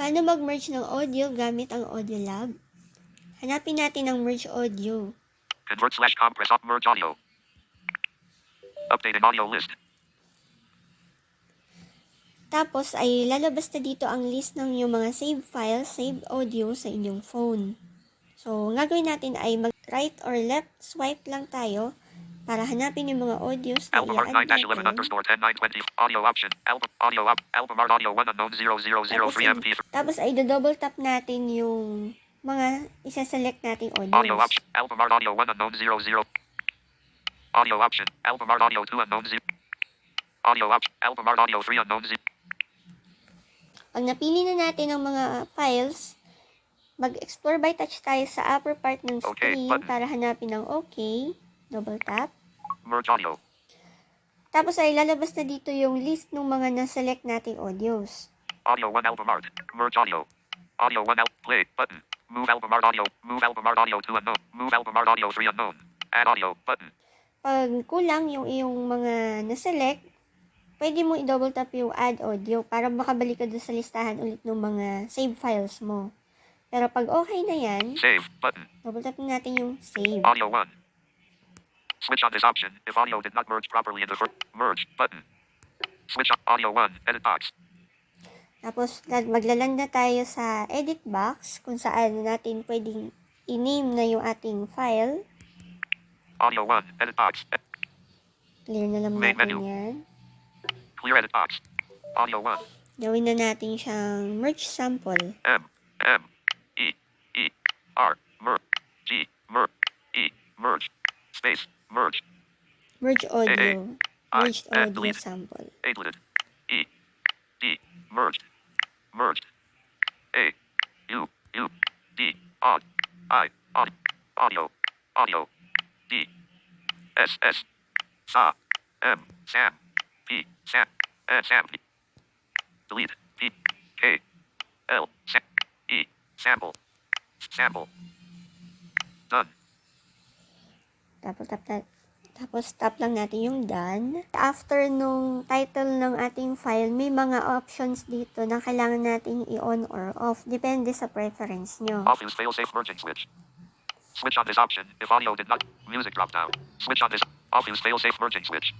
Paano mag-merge ng audio gamit ang Audio Lab? Hanapin natin ang merge audio. Convert slash compress up merge audio. Updated audio list. Tapos ay lalabas na dito ang list ng yung mga saved files, saved audio sa inyong phone. So, ang gagawin natin ay mag right or left swipe lang tayo para hanapin yung mga audios na Album art i-add 9 11 natin. underscore 10 920. Audio option. Album audio up. Album art audio 1 unknown 0003 Tapos, MP3. tapos ay double tap natin yung mga isa-select nating Audio audios. option. Album art audio 1 unknown 00. Audio option. Album art audio 2 unknown 0. Audio option. Album art audio 3 unknown 0. Pag napili na natin ang mga files, mag-explore by touch tayo sa upper part ng Okay, screen button. para hanapin ang OK. Double tap. Merge audio. Tapos ay lalabas na dito yung list ng mga na-select nating audios. Audio 1 album art. Merge audio. Audio 1 al- play button. Move album art audio. Move album art audio 2 unknown. Move album art audio 3 unknown. Add audio button. Pag kulang yung iyong mga na-select, pwede mo i-double tap yung add audio para makabalik ka doon sa listahan ulit ng mga save files mo. Pero pag okay na yan, Save button. double tap natin yung save. Audio 1. Switch on this option if audio did not merge properly in the first merge button. Switch on audio 1 edit box. Tapos lag- maglaland na tayo sa edit box kung saan natin pwedeng i-name na yung ating file. Audio 1 edit box. Clear na lang Main natin menu. yan. Clear edit box. Audio 1. Gawin na natin siyang merge sample. M M E E R mer G mer E merge space merge. Merge audio. Merged and audio delete. sample. Edited. E D merged. Merged. A U U D odd. I odd. Audio. Audio. D S S. Sa M Sam. P Sam. And Sam. Delete. P K L Sam. E sample. Sample. Done Tapos tap, tap, tapos tap lang natin yung done. After nung title ng ating file, may mga options dito na kailangan natin i-on or off. Depende sa preference nyo. Off use fail safe merging switch. Switch on this option if audio did not music drop down. Switch on this off use fail safe merging switch.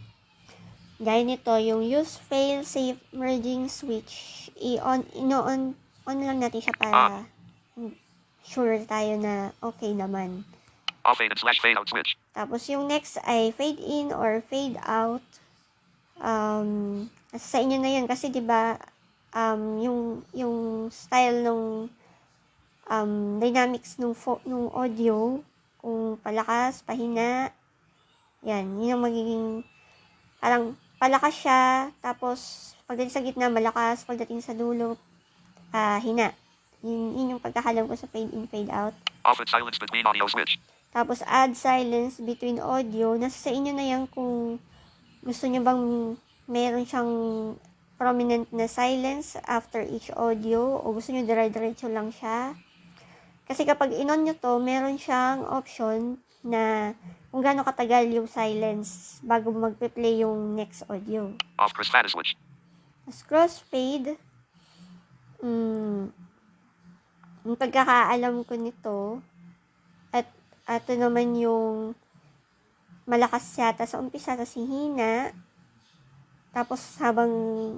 Gaya nito, yung use fail safe merging switch, i-on, ino-on, on lang natin siya para sure tayo na okay naman. Off fade and slash fade out switch. Tapos yung next ay fade in or fade out. Um, sa inyo na yun kasi 'di ba um, yung yung style nung um, dynamics fo- nung audio kung palakas, pahina. Yan, yun ang magiging parang palakas siya tapos pagdating sa gitna malakas, pagdating sa dulo ah hina. Yun, yun yung pagkakalam ko sa fade in, fade out. Off and silence between audio switch. Tapos add silence between audio. Nasa sa inyo na yan kung gusto nyo bang meron siyang prominent na silence after each audio o gusto nyo dire-diretso lang siya. Kasi kapag inon nyo to, meron siyang option na kung gaano katagal yung silence bago magpe-play yung next audio. Off chromatic switch. Tapos crossfade, mm, yung pagkakaalam ko nito, at ato naman yung malakas yata sa umpisa, tapos hihina, tapos habang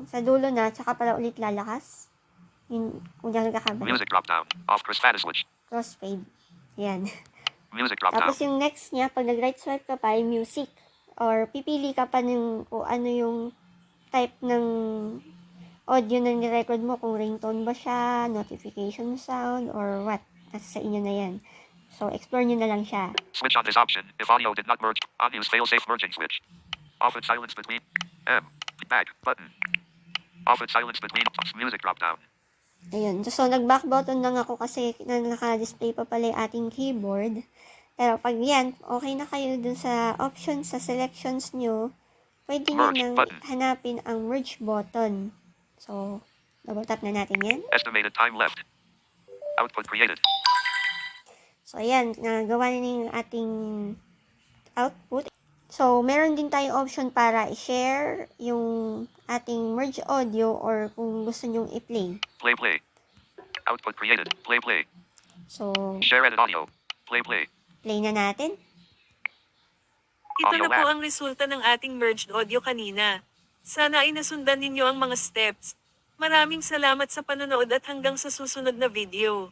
sa dulo na, tsaka pala ulit lalakas. Yun, kung diyan nagkakabalik. Music drop down. Off chromatic switch. Crossfade. Yan. Music drop down. Tapos yung next niya, pag nag-right swipe ka pa, ay music. Or pipili ka pa ng kung ano yung type ng audio na ni-record mo, kung ringtone ba siya, notification sound, or what. Nasa sa inyo na yan. So, explore nyo na lang siya. Switch on this option if audio did not merge. On use fail safe merging switch. Off and silence between M back button. Off and silence between music drop down. Ayun. So, nag-back button lang ako kasi na naka-display pa pala yung ating keyboard. Pero pag yan, okay na kayo dun sa options, sa selections nyo, pwede nyo nang button. hanapin ang merge button. So, double tap na natin yan. Estimated time left. Output created. So, ayan, nagawa na yung ating output. So, meron din tayong option para i-share yung ating merge audio or kung gusto nyong i-play. Play play. Output created. Play play. So, Share edit audio. Play play. play na natin. Ito Audio na po lab. ang resulta ng ating merged audio kanina. Sana ay nasundan ninyo ang mga steps. Maraming salamat sa panonood at hanggang sa susunod na video.